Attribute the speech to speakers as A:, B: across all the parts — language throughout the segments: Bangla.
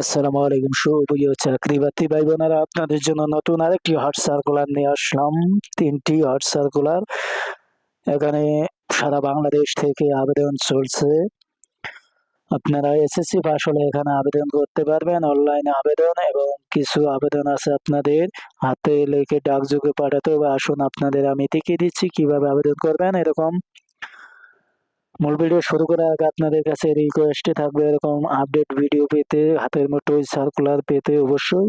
A: আসসালামু আলাইকুম, সুপ্রিয় চাকরি বাতি ভাই বোনেরা আপনাদের জন্য নতুন আরেকটি হট সার্কুলার নিয়ে আসলাম। তিনটি হট সার্কুলার এখানে সারা বাংলাদেশ থেকে আবেদন চলছে। আপনারা এসএসসি পাস হলে এখানে আবেদন করতে পারবেন অনলাইনে আবেদন এবং কিছু আবেদন আছে আপনাদের। হাতে লিখে ডাকযোগে পাঠাতে হবে। আসুন, আপনাদের আমি দেখিয়ে দিচ্ছি কীভাবে আবেদন করবেন, এরকম মূল ভিডিও শুরু করার আগে আপনাদের কাছে রিকোয়েস্টে থাকবে এরকম আপডেট ভিডিও পেতে, হাতের মুঠোয় সার্কুলার পেতে অবশ্যই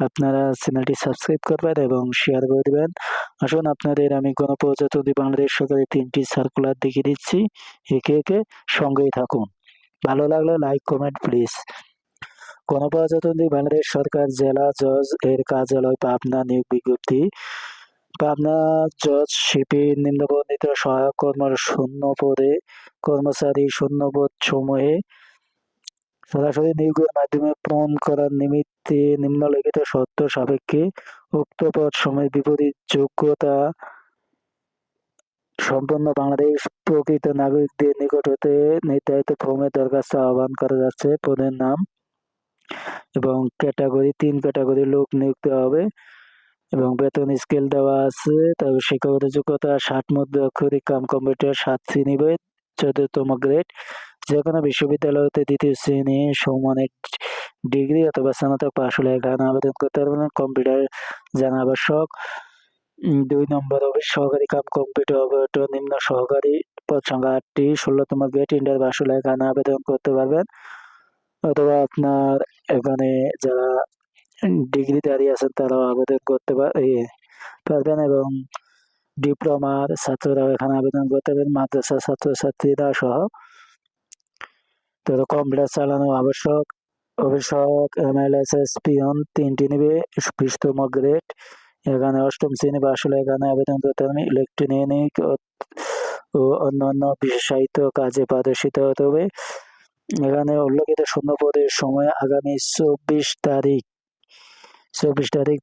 A: আপনারা চ্যানেলটি সাবস্ক্রাইব করবেন এবং শেয়ার করে দেবেন। আসুন, আপনাদের আমি গণপ্রজাতন্ত্রী বাংলাদেশ সরকারের তিনটি সার্কুলার দেখিয়ে দিচ্ছি। একে একে সঙ্গেই থাকুন। ভালো লাগলে লাইক কমেন্ট প্লিজ গণপ্রজাতন্ত্রী বাংলাদেশ সরকার, জেলা, জজ এর কার্যালয়, পাবনা, নিয়োগ বিজ্ঞপ্তি। পাবনা জজ শিপি নিম্নবর্ণিত সহায়ক কর্ম শূন্য পদে কর্মচারী শূন্য পদ সমূহে সরাসরি নিয়োগের মাধ্যমে প্রমাণ করার নিমিত্তে নিম্নলিখিত শর্ত সাপেক্ষে উক্ত পদ সময় বিপরীত যোগ্যতা সম্পন্ন বাংলাদেশ প্রকৃত নাগরিকদের নিকট হতে নির্ধারিত ফর্মের দরখাস্ত আহ্বান করা যাচ্ছে। পদের নাম এবং ক্যাটাগরি, তিন ক্যাটাগরি লোক নিয়োগ দেওয়া হবে। এবং বেতন স্কেল দেওয়া আছে তারপর শিক্ষাগত যোগ্যতা ষাট মধ্যে অক্ষরিক কাম কম্পিউটার সাত শ্রেণি চোদ্দতম গ্রেড। যে কোনো বিশ্ববিদ্যালয় হতে দ্বিতীয় শ্রেণি সমানের ডিগ্রি অথবা স্নাতক পাশ হলে এখানে আবেদন করতে পারবেন। কম্পিউটার জানা আবশ্যক। দুই নম্বর অফিস, সহকারী কাম কম্পিউটার অপারেটর, নিম্ন সহকারী, পদ সংখ্যা আটটি, ষোলোতম গ্রেড ইন্টার পাশ হলে এখানে আবেদন করতে পারবেন। অথবা আপনার এখানে যারা ডিগ্রিধারী আছেন তারাও আবেদন করতে পারবেন এবং ডিপ্লোমার ছাত্ররাও এখানে আবেদন করতে পারবেন, মাদ্রাসা ছাত্রছাত্রীরা সহ। তো কম্পিউটার চালানো আবশ্যক। অবশ্যক M L S S peon তিনটি নিবে। বিশতম গ্রেড। এখানে অষ্টম শ্রেণি বা আসলে এখানে আবেদন করতে হবে। ইলেকট্রনিক ও অন্যান্য বিশেষায়িত কাজে প্রদর্শিত হতে হবে। এখানে উল্লেখিত শূন্য পদের সময় আগামী চব্বিশ তারিখ চব্বিশ তারিখ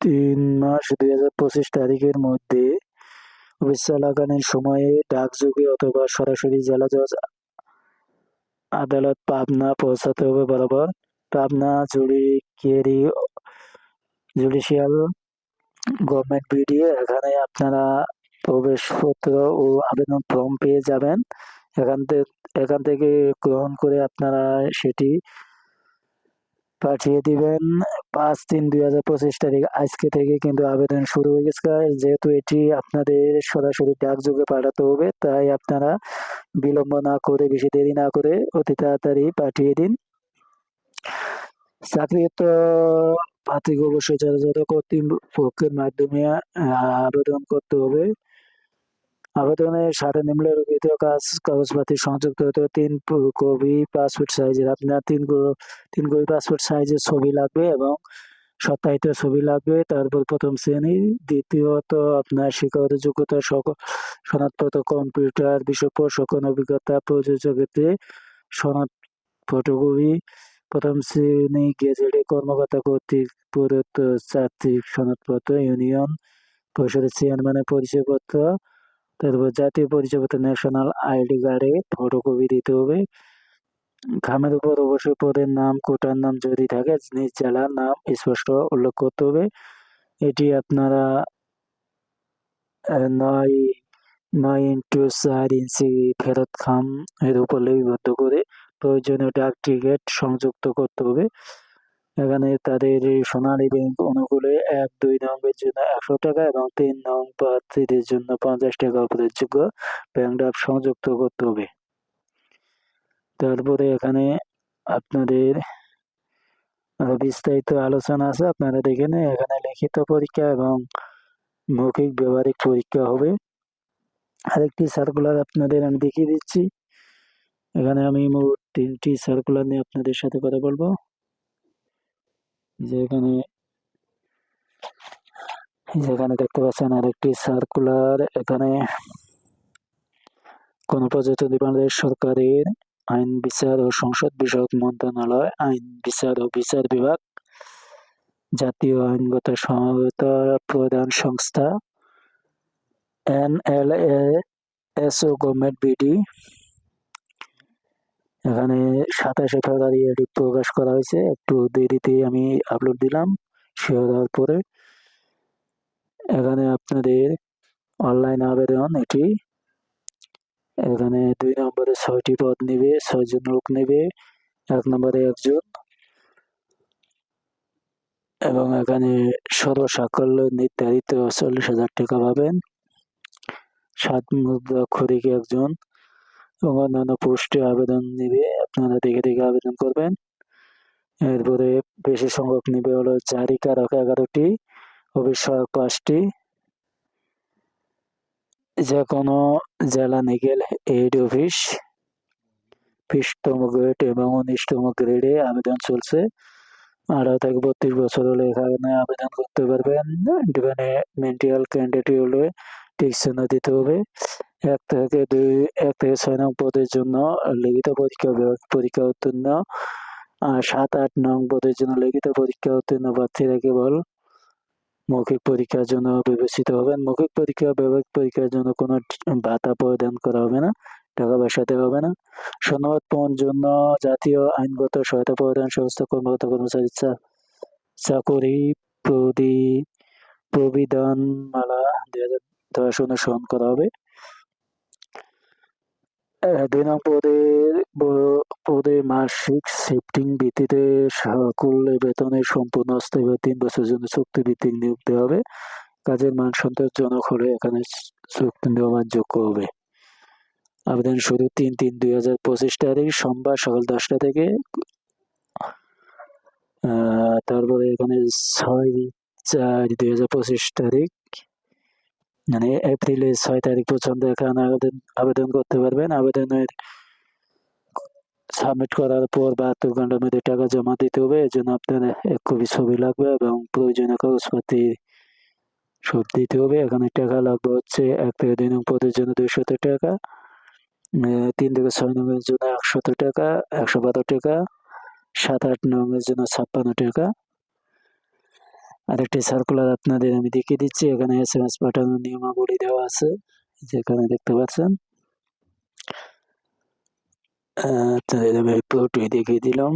A: তিন মাস দুই হাজার পঁচিশ তারিখের মধ্যে অফিস চলাকালীন সময়ে ডাকযোগে অথবা সরাসরি জেলা জজ আদালত পাবনা পৌঁছাতে হবে বরাবর। পাবনা জুড়ি কেরি জুডিশিয়াল গভর্নমেন্ট বিডিএ এখানে আপনারা প্রবেশপত্র ও আবেদন ফর্ম পেয়ে যাবেন। এখান থেকে এখান থেকে গ্রহণ করে আপনারা সেটি পাঠিয়ে দিবেন। পাঁচ তিন দুই হাজার পঁচিশ তারিখ আজকে থেকে কিন্তু আবেদন শুরু হয়ে গেছে। যেহেতু এটি আপনাদের সরাসরি ডাকযোগে পাঠাতে হবে, তাই আপনারা বিলম্ব না করে, বেশি দেরি না করে অতি তাড়াতাড়ি পাঠিয়ে দিন। চাকরি তো প্রার্থীকে অবশ্যই যথাযথ কর্তৃপক্ষের মাধ্যমে আবেদন করতে হবে। আবেদনের সাথে নিম্নলিখিত কাজ, কাগজপাতি সংযুক্ত হতে তিন কপি, পাসপোর্ট সাইজের, আপনার তিন তিন কপি পাসপোর্ট সাইজের ছবি লাগবে এবং সত্যায়িত ছবি লাগবে। তারপর প্রথম শ্রেণি, দ্বিতীয়ত আপনার শিক্ষাগত যোগ্যতা সনদপত্র, কম্পিউটার, বিষয় সকল অভিজ্ঞতা, প্রযোজ্য ক্ষেত্রে সনদ ফটোকপি প্রথম শ্রেণি গেজেটে কর্মকর্তা কর্তৃক প্রদত্ত চারিত্রিক সনদপত্র, ইউনিয়ন পরিষদের চেয়ারম্যানের পরিচয়পত্র তারপর জাতীয় পরিচয়পত্র ন্যাশনাল আইডি কার্ডে ফটোকপি দিতে হবে। খামের উপর অবশ্যই পদের নাম, কোটার নাম যদি থাকে, নিজ জেলার নাম স্পষ্ট উল্লেখ করতে হবে। এটি আপনারা নয় নয় ইন্টু চার ইঞ্চি ফেরত খাম এর উপর লিপিবদ্ধ করে প্রয়োজনীয় ডাক টিকিট সংযুক্ত করতে হবে। এখানে তাদের সোনালী ব্যাংক অনুকূলে এক, দুই নম্বরের জন্য একশো টাকা এবং তিন নং প্রার্থীদের জন্য পঞ্চাশ টাকা যোগ্য ব্যাংক ড্রাফট সংযুক্ত করতে হবে। তারপরে এখানে আপনাদের আরও বিস্তারিত আলোচনা আছে, আপনারা দেখে এখানে লিখিত পরীক্ষা এবং মৌখিক ব্যবহারিক পরীক্ষা হবে। আরেকটি সার্কুলার আপনাদের আমি দেখিয়ে দিচ্ছি। এখানে আমি মোট তিনটি সার্কুলার নিয়ে আপনাদের সাথে কথা বলব। যেখানে যেখানে দেখতে পাচ্ছেন আরেকটি সার্কুলার এখানে গণপ্রজাতন্ত্রী বাংলাদেশ সরকারের আইন, বিচার ও সংসদ বিষয়ক মন্ত্রণালয়, আইন, বিচার ও বিচার বিভাগ, জাতীয় আইনগত সহায়তা প্রদান সংস্থা N L A S O government, BD এখানে সাতাশে ফেব্রুয়ারি এটি প্রকাশ করা হয়েছে। একটু দেরিতেই আমি আপলোড দিলাম শেয়ার দেওয়ার পরে। এখানে আপনাদের অনলাইন আবেদন এটি। এখানে দুই নম্বরে ছয়টি পদ নেবে, ছয়জন লোক নেবে, এক নম্বরে একজন। এবং এখানে সর্বসাকল্য নির্ধারিত চল্লিশ হাজার টাকা পাবেন। সাত মুদ্রা খরিকে একজন অন্যান্য পোস্টে আবেদন নিবে, আপনারা দেখে দেখে আবেদন করবেন। এরপরে বেশি সংখ্যক নেবে হলো জারিকারক এগারোটি, অভিষেক পাঁচটি। যে কোনো জেলা নিগেল এইড অফিস বিশতম গ্রেড এবং উনিশতম গ্রেডে আবেদন চলছে। আঠারো থেকে বত্রিশ বছর হলে এখানে আবেদন করতে পারবেন। ডিপেন্ডেন্ট ক্যান্ডিডেট হলে টিকশন দিতে হবে। এক থেকে দুই, এক থেকে ছয় নং পদের জন্য লিখিত পরীক্ষা বিভাগ পরীক্ষা উত্তীর্ণ। আর সাত, আট নং পদের জন্য লিখিত পরীক্ষা উত্তীর্ণ প্রার্থীরা কেবল মৌখিক পরীক্ষার জন্য বিবেচিত হবেন। মৌখিক পরীক্ষা বিভাগ পরীক্ষার জন্য কোনো ভাতা প্রদান করা হবে না, টাকা দেওয়া হবে না। সনদ পাওয়ার জন্য জাতীয় আইনগত সহায়তা প্রদান সংস্থা কর্মকর্তা কর্মচারী চাকরি প্রদি প্রবিধান মালা দুই হাজার দশ অনুসরণ করা হবে। দুই নং পদের পদে মাসিক শিফটিং ভিত্তিতে সকল বেতনের সম্পূর্ণ অস্থায়ী তিন বছরের জন্য চুক্তি ভিত্তিক নিয়োগ দেওয়া হবে। কাজের মান সন্তোষজনক হলে এখানে চুক্তি দেওয়ার যোগ্য হবে। আবেদন শুরু তিন তিন দুই হাজার পঁচিশ তারিখ, সোমবার সকাল দশটা থেকে। তারপরে এখানে ছয় চার দুই হাজার পঁচিশ তারিখ। মানে এপ্রিলের ছয় তারিখ পর্যন্ত এখানে আবেদন আবেদন করতে পারবেন। আবেদনের সাবমিট করার পর বাহাত্তর ঘণ্টার মধ্যে টাকা জমা দিতে হবে। এর জন্য আপনার এক কপি ছবি লাগবে এবং প্রয়োজনীয় কাগজপাতি সব দিতে হবে। এখানে টাকা লাগবে হচ্ছে এক থেকে দুই নং পদের জন্য দুইশত টাকা তিন থেকে ছয় নংয়ের জন্য একশত টাকা, একশো বারো টাকা, সাত আট নংয়ের জন্য ছাপ্পান্ন টাকা। আরেকটি সার্কুলার আপনাদের আমি দেখিয়ে দিচ্ছি। এখানে এস এম এস পাঠানোর নিয়মাবলী দেওয়া আছে। যেখানে দেখতে পাচ্ছেন। আপনাদের আমি পুরোটি দেখিয়ে দিলাম।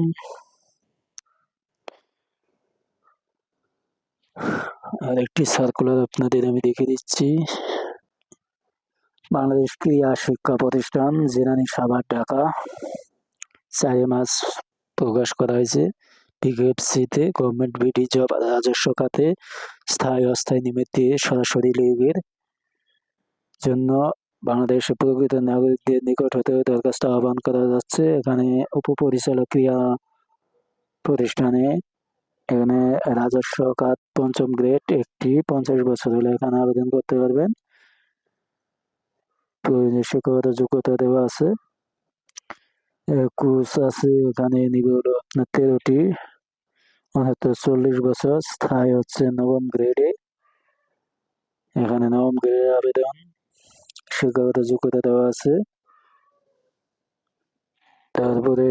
A: আরেকটি সার্কুলার আপনাদের আমি দেখিয়ে দিচ্ছি। বাংলাদেশ ক্রিয়া শিক্ষা প্রতিষ্ঠান জেনানি সাভার, ঢাকা। চারি মাস প্রকাশ করা হয়েছে। বিকেএফসিতে গভর্নমেন্ট বিডি জব রাজস্ব খাতে স্থায়ী অস্থায়ী নিমিত্তে সরাসরি নিয়োগের জন্য বাংলাদেশের প্রকৃত নাগরিকদের নিকট হতে দরখাস্ত আহ্বান করা যাচ্ছে। এখানে উপপরিচালক ক্রিয়া প্রতিষ্ঠানে এখানে রাজস্ব খাত পঞ্চম গ্রেড একটি পঞ্চাশ বছর হলে এখানে আবেদন করতে পারবেন। প্রয়োজনীয় যোগ্যতা দেওয়া আছে। কোর্স আছে এখানে নিবে হলো আপনার তেরোটি। উনহাত্তর চল্লিশ বছর, স্থায়ী হচ্ছে নবম গ্রেডে এখানে নবম গ্রেডে আবেদন শিক্ষাগত যোগ্যতা দেওয়া আছে। তারপরে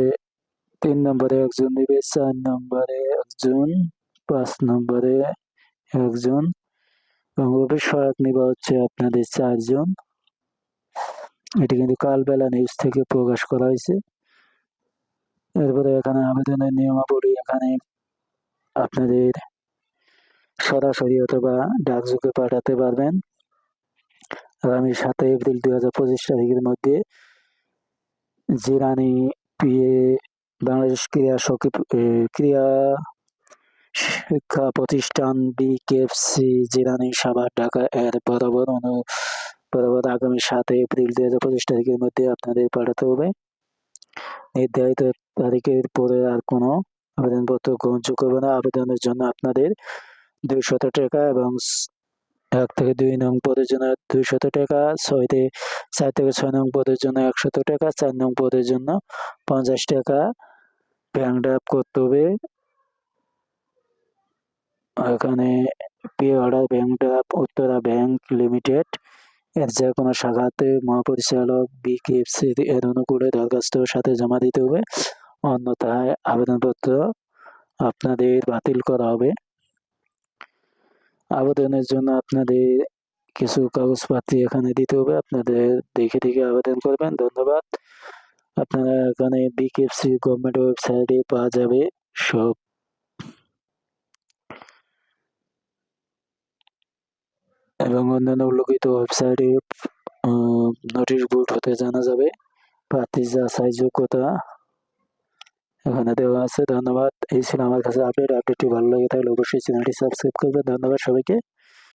A: তিন নম্বরে একজন নিবে চার নম্বরে একজন, পাঁচ নম্বরে একজন। এবং সহায়ক নিবে হচ্ছে আপনাদের চারজন। এটি কিন্তু কালবেলা নিউজ থেকে প্রকাশ করা হয়েছে। এরপরে এখানে আবেদনের নিয়মাবলী এখানে আপনাদের সরাসরি অথবা ডাকযোগে পাঠাতে পারবেন। আগামী সাতই এপ্রিল দুই হাজার পঁচিশ তারিখের মধ্যে জিরানি পিএ বাংলাদেশ ক্রীড়া ক্রিয়া শিক্ষা প্রতিষ্ঠান বিকেএফসি জিরানি সাভার ঢাকা এর বরাবর অনু, বরাবর আগামী সাতই এপ্রিল দুই হাজার পঁচিশ তারিখের মধ্যে আপনাদের পাঠাতে হবে। নির্ধারিত তারিখের পরে আর কোনো আবেদনপত্র গ্রহণযোগ্য হবে না। আবেদনের জন্য আপনাদের দুইশত টাকা এবং এক থেকে দুই নং পদের জন্য দুইশত টাকা, ছয় থেকে চার থেকে ছয় নং পদের জন্য একশত টাকা, চার নং পদের জন্য পঞ্চাশ টাকা। ব্যাংক ড্রাফ করতে হবে। এখানে pay order bank draft Uttara bank limited এর যে কোনো শাখাতে মহাপরিচালক বিকেএফসি এর অনুকূলে দরখাস্তর সাথে জমা দিতে হবে। অন্যথায় আবেদনপত্র আপনাদের বাতিল করা হবে। আবেদনের জন্য আপনাদের কিছু কাগজপাতি এখানে দিতে হবে। আপনাদের দেখে দেখে আবেদন করবেন। ধন্যবাদ। আপনারা এখানে বিকেএফসি গভর্নমেন্ট ওয়েবসাইটে পাওয়া যাবে সব। এবং অন্যান্য উল্লেখিত ওয়েবসাইটে নোটিশ বোর্ড হতে জানা যাবে। প্রার্থী যাচাই যোগ্যতা এখানে দেওয়া আছে, ধন্যবাদ। এই ছিল আমার কাছে আপডেট আপডেটটি ভালো লাগে তাহলে অবশ্যই চ্যানেলটি সাবস্ক্রাইব করবেন ধন্যবাদ সবাইকে।